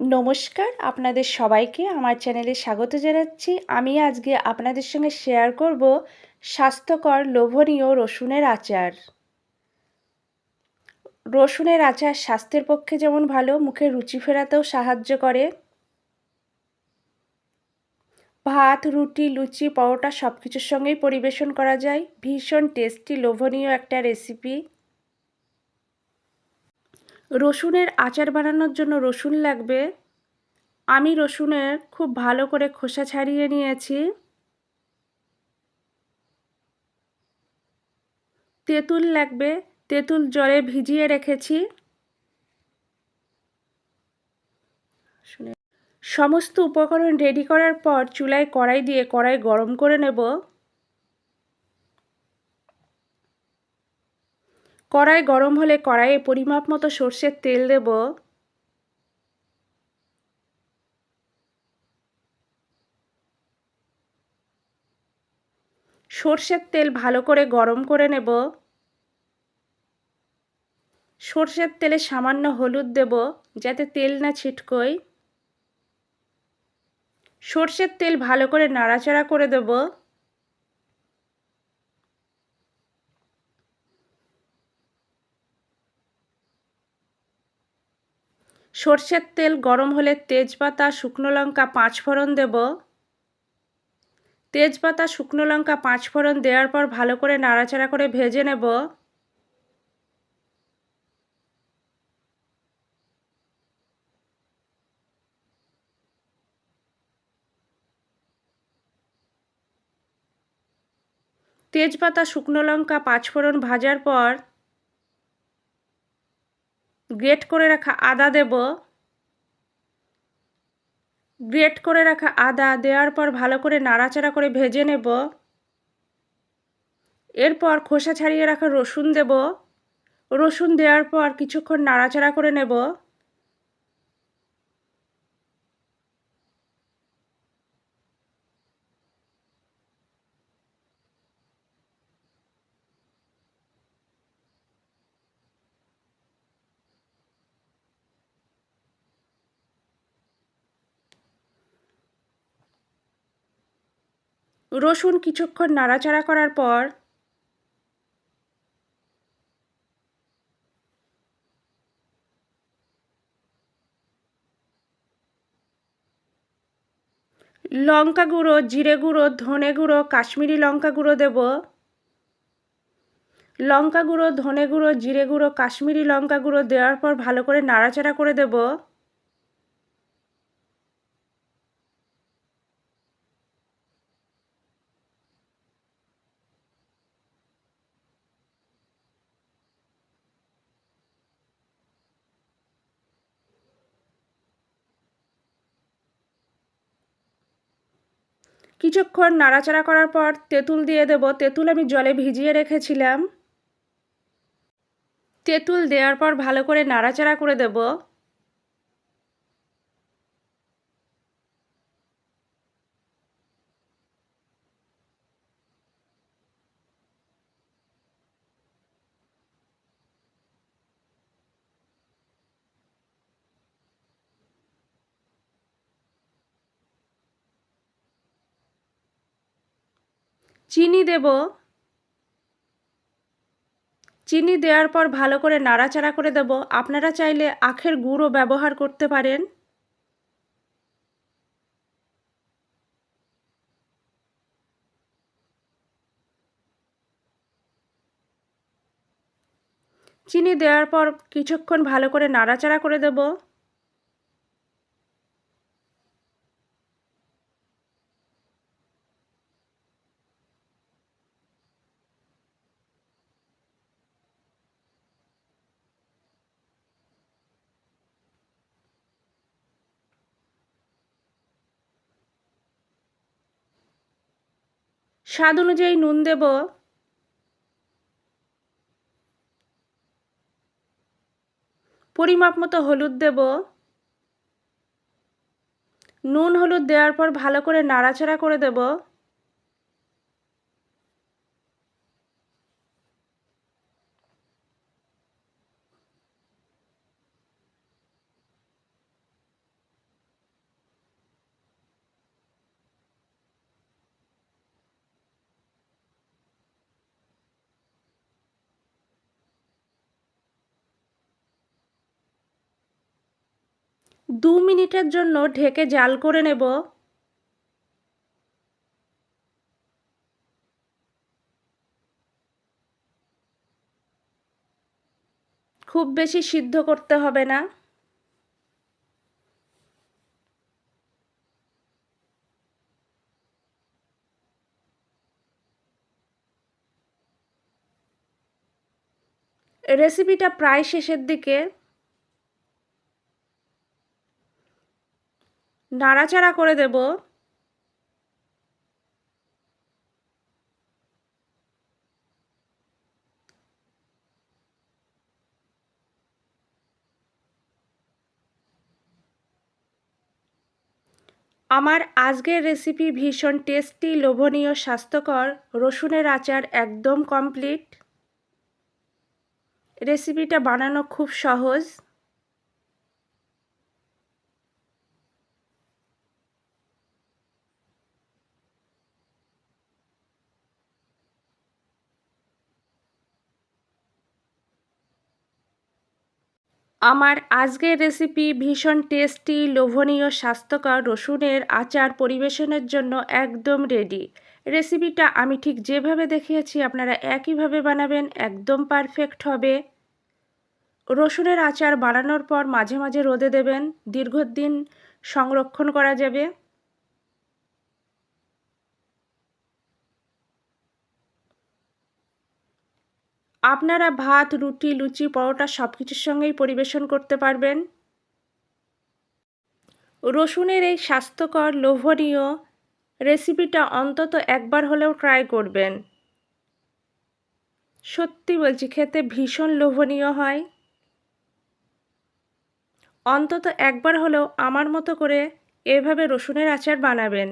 নমস্কার, আপনাদের সবাইকে আমার চ্যানেলে স্বাগত জানাচ্ছি। আমি আজকে আপনাদের সঙ্গে শেয়ার করব স্বাস্থ্যকর লোভনীয় রসুনের আচার। রসুনের আচার স্বাস্থ্যের পক্ষে যেমন ভালো, মুখে রুচি ফেরাতেও সাহায্য করে। ভাত, রুটি, লুচি, পরোটা সব কিছুর সঙ্গেই পরিবেশন করা যায়। ভীষণ টেস্টি লোভনীয় একটা রেসিপি রসুনের আচার বানানোর জন্য রসুন লাগবে। আমি রসুনের খুব ভালো করে খোসা ছাড়িয়ে নিয়েছি। তেঁতুল লাগবে, তেঁতুল জলে ভিজিয়ে রেখেছি। সমস্ত উপকরণ রেডি করার পর চুলায় কড়াই দিয়ে কড়াই গরম করে নেব। কড়াই গরম হলে কড়াইয়ে পরিমাপ মতো সর্ষের তেল দেব। সর্ষের তেল ভালো করে গরম করে নেব। সর্ষের তেলে সামান্য হলুদ দেব যাতে তেল না ছিটকোয়। সর্ষের তেল ভালো করে নাড়াচাড়া করে দেব। সর্ষের তেল গরম হলে তেজপাতা, শুকনো লঙ্কা, পাঁচ ফোড়ন দেব। তেজপাতা, শুকনো লঙ্কা, পাঁচ ফোড়ন দেওয়ার পর ভালো করে নাড়াচাড়া করে ভেজে নেব। তেজপাতা, শুকনো লঙ্কা পাঁচফোড়ন ভাজার পর গ্রেট করে রাখা আদা দেব। গ্রেট করে রাখা আদা দেওয়ার পর ভালো করে নাড়াচাড়া করে ভেজে নেব। এরপর খোসা ছাড়িয়ে রাখা রসুন দেব। রসুন দেওয়ার পর কিছুক্ষণ নাড়াচাড়া করে নেব। রসুন কিছুক্ষণ নাড়াচাড়া করার পর লঙ্কা গুঁড়ো, জিরে গুঁড়ো, ধনে গুঁড়ো, কাশ্মীরি লঙ্কা গুঁড়ো দেব। লঙ্কা গুঁড়ো, ধনে গুঁড়ো, জিরে গুঁড়ো, কাশ্মীরি লঙ্কা গুঁড়ো দেওয়ার পর ভালো করে নাড়াচাড়া করে দেবো। কিছুক্ষণ নাড়াচাড়া করার পর তেঁতুল দিয়ে দেব। তেঁতুল আমি জলে ভিজিয়ে রেখেছিলাম। তেঁতুল দেওয়ার পর ভালো করে নাড়াচাড়া করে দেব। চিনি দেব। চিনি দেওয়ার পর ভালো করে নাড়াচাড়া করে দেব। আপনারা চাইলে আখের গুঁড়ো ব্যবহার করতে পারেন। চিনি দেওয়ার পর কিছুক্ষণ ভালো করে নাড়াচাড়া করে দেবো। স্বাদ অনুযায়ী নুন দেব। পরিমাপ মতো হলুদ দেব। নুন হলুদ দেওয়ার পর ভালো করে নাড়াচাড়া করে দেব। দু মিনিটের জন্য ঢেকে জাল করে নেব। খুব বেশি সিদ্ধ করতে হবে না। রেসিপিটা প্রায় শেষের দিকে। নাড়াচাড়া করে দেব। আমার আজকের রেসিপি ভীষণ টেস্টি লোভনীয়, স্বাস্থ্যকর, রসুনের আচার একদম কমপ্লিট রেসিপিটা বানানো খুব সহজ। আমার আজকের রেসিপি ভীষণ টেস্টি লোভনীয়, স্বাস্থ্যকর রসুনের আচার পরিবেশনের জন্য একদম রেডি রেসিপিটা আমি ঠিক যেভাবে দেখিয়েছি, আপনারা একইভাবে বানাবেন, একদম পারফেক্ট হবে। রসুনের আচার বানানোর পর মাঝে মাঝে রোদে দেবেন, দীর্ঘদিন সংরক্ষণ করা যাবে। আপনারা ভাত, রুটি, লুচি, পরোটা সব কিছুর সঙ্গেই পরিবেশন করতে পারবেন। রসুনের এই স্বাস্থ্যকর, লোভনীয় রেসিপিটা অন্তত একবার হলেও ট্রাই করবেন। সত্যি বলছি, খেতে ভীষণ লোভনীয় হয়। অন্তত একবার হলেও আমার মতো করে এভাবে রসুনের আচার বানাবেন।